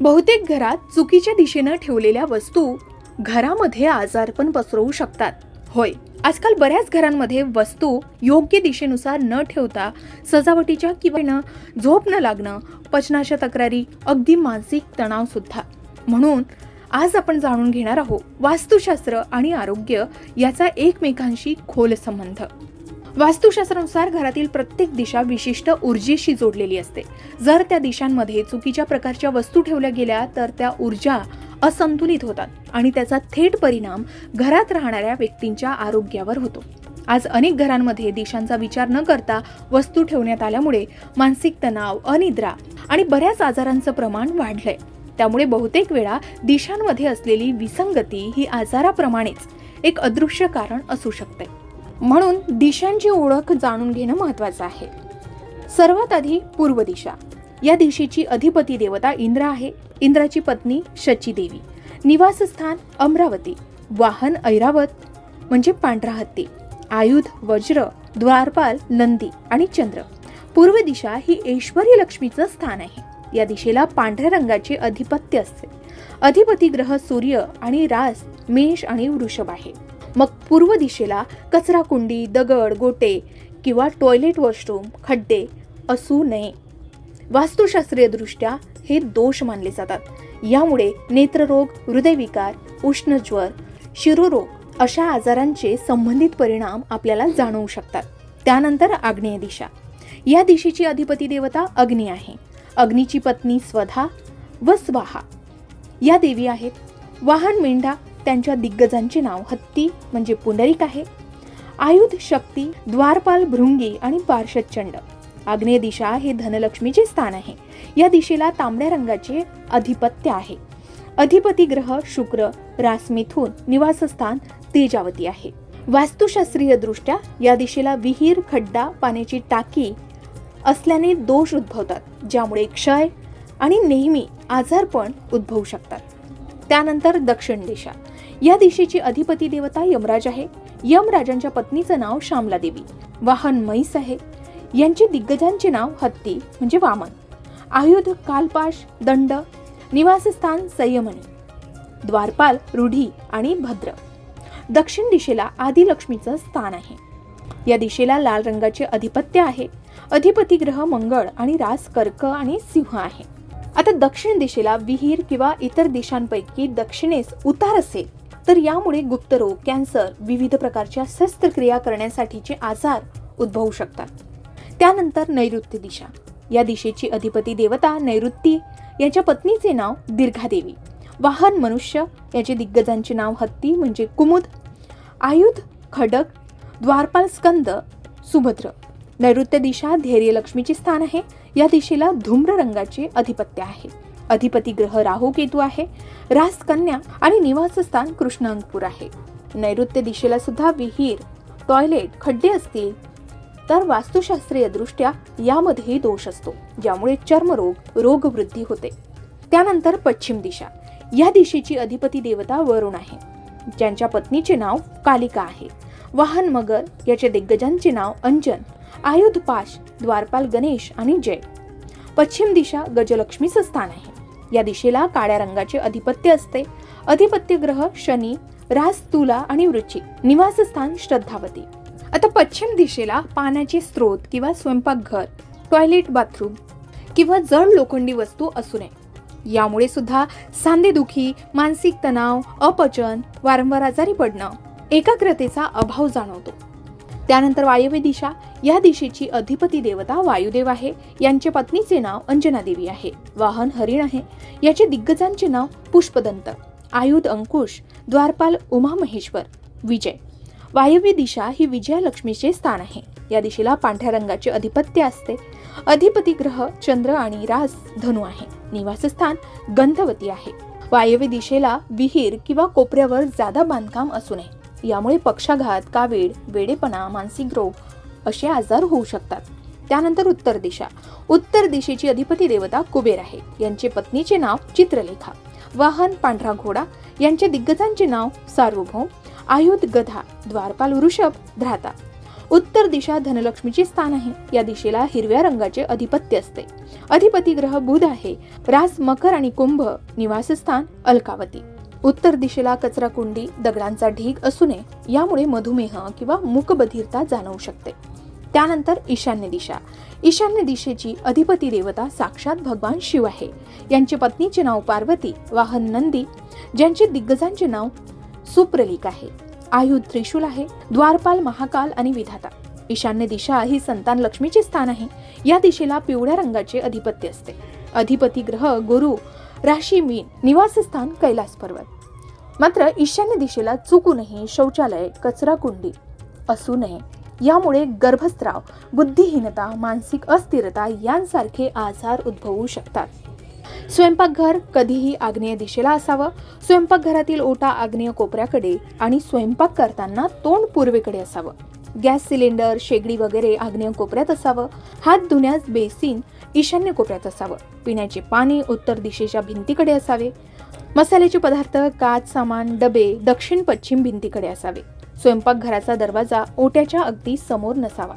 बहुतेक घरात चुकीच्या दिशेनं ठेवलेल्या वस्तू घरामध्ये आजारपण पसरवू शकतात. होय आजकाल बऱ्याच घरांमध्ये वस्तू योग्य दिशेनुसार न ठेवता सजावटीच्या किंवा न झोप न लागणं पचनाच्या तक्रारी अगदी मानसिक तणाव सुद्धा. म्हणून आज आपण जाणून घेणार आहोत वास्तुशास्त्र आणि आरोग्य याचा एकमेकांशी खोल संबंध. वास्तुशास्त्रानुसार घरातील प्रत्येक दिशा विशिष्ट ऊर्जेशी जोडलेली असते. जर त्या दिशांमध्ये चुकीच्या प्रकारच्या वस्तू ठेवल्या गेल्या तर त्या ऊर्जा असंतुलित होतात आणि त्याचा थेट परिणाम घरात राहणाऱ्या व्यक्तींच्या आरोग्यावर होतो. आज अनेक घरांमध्ये दिशांचा विचार न करता वस्तू ठेवण्यात आल्यामुळे मानसिक तणाव अनिद्रा आणि बऱ्याच आजारांचं प्रमाण वाढलंय. त्यामुळे बहुतेक वेळा दिशांमध्ये असलेली विसंगती ही आजाराप्रमाणेच एक अदृश्य कारण असू शकते. म्हणून दिशांची ओळख जाणून घेणं महत्त्वाचं आहे. सर्वात आधी पूर्व दिशा. या दिशेची अधिपती देवता इंद्र आहे. इंद्राची पत्नी शची देवी. निवासस्थान अमरावती. वाहन ऐरावत म्हणजे पांढरा हत्ती. आयुध वज्र द्वारपाल नंदी आणि चंद्र. पूर्व दिशा ही ऐश्वरी लक्ष्मीचं स्थान आहे. या दिशेला पांढऱ्या रंगाचे अधिपत्य असते. अधिपती ग्रह सूर्य आणि रास मेष आणि वृषभ आहे. मग पूर्व दिशेला कचरा कुंडी दगड गोटे किंवा टॉयलेट वॉशरूम खड्डे असू नये. वास्तुशास्त्रीयदृष्ट्या हे दोष मानले जातात. यामुळे नेत्ररोग हृदयविकार उष्णज्वर शिरोरोग अशा आजारांचे संबंधित परिणाम आपल्याला जाणवू शकतात. त्यानंतर आग्नेय दिशा. या दिशेची अधिपती देवता अग्नी आहे. अग्नीची पत्नी स्वधा व स्वाहा. या देवी आहेत. वाहन मेंढा त्यांच्या दिग्गजांचे नाव हत्ती म्हणजे पुंडरिक आहे. आयुध शक्ती द्वारपाल भृंगी आणि पार्षदचंड आग्नेय दिशा हे धनलक्ष्मीचे स्थान आहे. या दिशेला तांबड्या रंगाचे अधिपत्य आहे. अधिपती ग्रह शुक्र रासमिथून निवासस्थान तेजावती आहे. वास्तुशास्त्रीय दृष्ट्या या दिशेला विहीर खड्डा पाण्याची टाकी असल्याने दोष उद्भवतात ज्यामुळे क्षय आणि नेहमी आजारपण उद्भवू शकतात. त्यानंतर दक्षिण दिशा. या दिशेची अधिपती देवता यमराज आहे. यमराजांच्या पत्नीचं नाव श्यामला देवी वाहन म्हैस आहे. यांचे दिग्गजांचे नाव हत्ती म्हणजे वामन. आयुध कालपाश दंड निवासस्थान संयमनी. द्वारपाल रूढी आणि भद्र. दक्षिण दिशेला आदिलक्ष्मीचं स्थान आहे. या दिशेला लाल रंगाचे अधिपत्य आहे. अधिपती ग्रह मंगळ आणि रास कर्क आणि सिंह आहे. आता दक्षिण दिशेला विहीर किंवा इतर दिशांपैकी दक्षिणेस उतार असेल. तर यामुळे गुप्तरोग कॅन्सर विविध प्रकारच्या शस्त्रक्रिया करण्यासाठीचे आजार उद्भवू शकतात. त्यानंतर नैऋत्य दिशा. या दिशेची अधिपती देवता नैऋत्ती याच्या पत्नीचे नाव दीर्घादेवी. वाहन मनुष्य याचे दिग्गजांचे नाव हत्ती म्हणजे कुमुद आयुध खडक द्वारपाल स्कंद सुभद्र. नैऋत्य दिशा धैर्य लक्ष्मीचे स्थान आहे. या दिशेला धूम्र रंगाचे अधिपत्य आहे. अधिपती ग्रह राहू केतू आहे रास कन्या आणि निवासस्थान कृष्ण आहे. नैऋत्य दिशेला सुद्धा विहीर टॉयलेट खड्डे असतील. तर वास्तुशास्त्रीय दृष्ट्या यामध्येही दोष असतो ज्यामुळे चर्मरोग रोगवृद्धी होते. त्यानंतर पश्चिम दिशा. या दिशेची अधिपती देवता वरुण आहे. ज्यांच्या पत्नीचे नाव कालिका आहे. वाहन मगर याच्या दिग्गजांचे नाव अंजन आयुध पाश द्वारपाल गणेश आणि जय. पश्चिम दिशा गजलक्ष्मीचं स्थान आहे. या दिशेला काळ्या रंगाचे अधिपत्य असते. अधिपत्य ग्रह शनी रास तुला आणि वृची निवासस्थान श्रद्धावती. आता पश्चिम दिशेला पाण्याचे स्रोत किंवा स्वयंपाकघर टॉयलेट बाथरूम किंवा जड लोखंडी वस्तू असू नये. यामुळे सुद्धा सांधेदुखी मानसिक तणाव अपचन वारंवार आजारी पडणं एकाग्रतेचा अभाव जाणवतो. त्यानंतर वायव्य दिशा. या दिशेची अधिपती देवता वायुदेव आहे. यांच्या पत्नीचे नाव अंजना देवी आहे. वाहन हरिण आहे. याचे दिग्गजांचे नाव पुष्पदंत. आयुध अंकुश द्वारपाल उमा महेश्वर विजय. वायव्य दिशा ही विजयालक्ष्मीचे स्थान आहे. या दिशेला पांढऱ्या रंगाचे अधिपत्य असते. अधिपती ग्रह चंद्र आणि रास धनु आहे. निवासस्थान गंधवती आहे. वायव्य दिशेला विहीर किंवा कोपऱ्यावर जादा बांधकाम असू नये. यामुळे पक्षाघात कावीळ वेडेपणा मानसिक रोग असे आजार होऊ शकतात. त्यानंतर उत्तर दिशा. उत्तर दिशेची अधिपती देवता कुबेर आहे. यांचे पत्नीचे नाव चित्रलेखा. वाहन पांढरा घोडा. यांच्या दिग्गजांचे नाव सार्वभौम. आयुध गधा. द्वारपाल वृषभ ध्राता उत्तर दिशा धनलक्ष्मीचे स्थान आहे. या दिशेला हिरव्या रंगाचे अधिपत्य असते. अधिपती ग्रह बुध आहे. रास मकर आणि कुंभ निवासस्थान अलकावती. उत्तर दिशेला कचरा कुंडी दगडांचा ढीग असू नये यामुळे मधुमेह किंवा मुकबधीरता जाणवू शकते. त्यानंतर ईशान्य दिशा. ईशान्य दिशेची अधिपती देवता साक्षात भगवान शिव आहे. यांची पत्नीचे नाव पार्वती वाहन नंदी ज्यांचे दिग्गजांचे नाव सुप्रलिक आहे. आयुध त्रिशूल आहे द्वारपाल महाकाल आणि विधाता. ईशान्य दिशा ही संतान लक्ष्मीचे स्थान आहे. या दिशेला पिवळ्या रंगाचे अधिपत्य असते. अधिपती ग्रह गुरु राशी मीन निवासस्थान कैलास पर्वत. मात्र ईशान्य दिशेला चुकूनही शौचालय कचरा कुंडी असू नये. यामुळे गर्भस्त्राव बुद्धिहीनता मानसिक अस्थिरता यांसारखे आजार उद्भवू शकतात. स्वयंपाकघर कधीही आग्नेय दिशेला असावं. स्वयंपाकघरातील ओटा आग्नेय कोपऱ्याकडे आणि स्वयंपाक करताना तोंड पूर्वेकडे असावं. गॅस सिलेंडर शेगडी वगैरे आग्नेय कोपऱ्यात असावं. हात धुण्यास बेसिन ईशान्य कोपऱ्यात असावं. पिण्याचे पाणी उत्तर दिशेच्या भिंतीकडे असावे. मसाल्याचे पदार्थ काच सामान डबे दक्षिण पश्चिम भिंतीकडे असावे. स्वयंपाकघराचा दरवाजा ओट्याच्या अगदी समोर नसावा.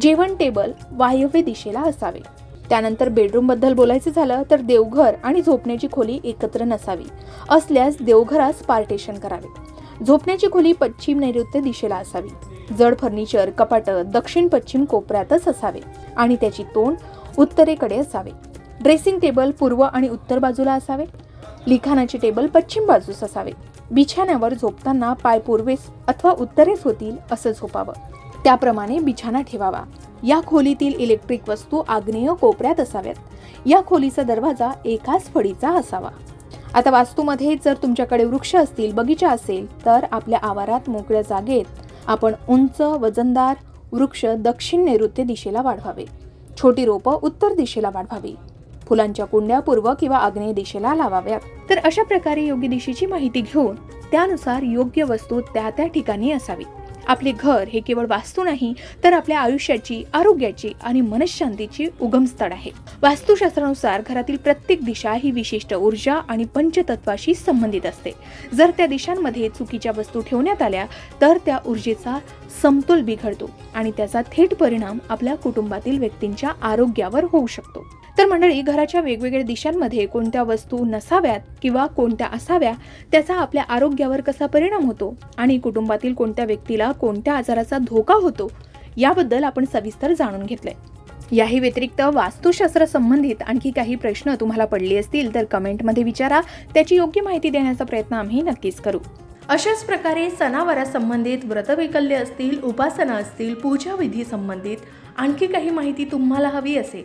जेवण टेबल वायव्य दिशेला असावे. त्यानंतर बेडरूमबद्दल बोलायचं झालं तर देवघर आणि झोपण्याची खोली एकत्र नसावी. असल्यास देवघरास पार्टेशन करावे. झोपण्याची खोली पश्चिम नैऋत्य दिशेला असावी. जड फर्निचर कपाट दक्षिण पश्चिम कोपऱ्यातच असावे आणि त्याची तोंड उत्तरेकडे असावे. ड्रेसिंग टेबल पूर्व आणि उत्तर बाजूला असावे. लिखाणाचे टेबल पश्चिम बाजूस असावे. बिछाण्यावर झोपताना पाय पूर्वेस अथवा उत्तरेस होतील असं झोपावं. त्याप्रमाणे बिछाना ठेवावा. या खोलीतील इलेक्ट्रिक वस्तू आग्नेय कोपऱ्यात असाव्यात. या खोलीचा दरवाजा एकाच फळीचा असावा. आता वास्तूमध्ये जर तुमच्याकडे वृक्ष असतील बगीचा असेल तर आपल्या आवारात मोकळ्या जागेत आपण उंच वजनदार वृक्ष दक्षिण नैऋत्य दिशेला वाढवावे. छोटी रोपं उत्तर दिशेला वाढवावी. फुलांच्या कुंड्या पूर्व किंवा आग्नेय दिशेला लावाव्यात. तर अशा प्रकारे योग्य दिशेची माहिती घेऊन त्यानुसार योग्य वस्तू त्या त्या ठिकाणी असावी. आपले घर हे केवळ वास्तू नाही तर आपल्या आयुष्याची आरोग्याची आणि मनशांतीची उगमस्थळ आहे. वास्तुशास्त्रानुसार घरातील प्रत्येक दिशा ही विशिष्ट ऊर्जा आणि पंचतत्वाशी संबंधित असते. जर त्या दिशांमध्ये चुकीच्या वस्तू ठेवण्यात आल्या तर त्या ऊर्जेचा समतोल बिघडतो आणि त्याचा थेट परिणाम आपल्या कुटुंबातील व्यक्तींच्या आरोग्यावर होऊ शकतो. तर मंडळी घराच्या वेगवेगळ्या दिशांमध्ये कोणत्या वस्तू नसाव्यात किंवा कोणत्या असाव्या त्याचा आपल्या आरोग्यावर कसा परिणाम होतो आणि कुटुंबातील कोणत्या व्यक्तीला कोणत्या आजाराचा धोका होतो याबद्दल आपण सविस्तर जाणून घेतलंय. याही व्यतिरिक्त वास्तुशास्त्र संबंधित आणखी काही प्रश्न तुम्हाला पडले असतील तर कमेंटमध्ये विचारा त्याची योग्य माहिती देण्याचा प्रयत्न आम्ही नक्कीच करू. अशाच प्रकारे सणावारासंबंधित व्रतवैकल्य असतील उपासना असतील पूजाविधी संबंधित आणखी काही माहिती तुम्हाला हवी असेल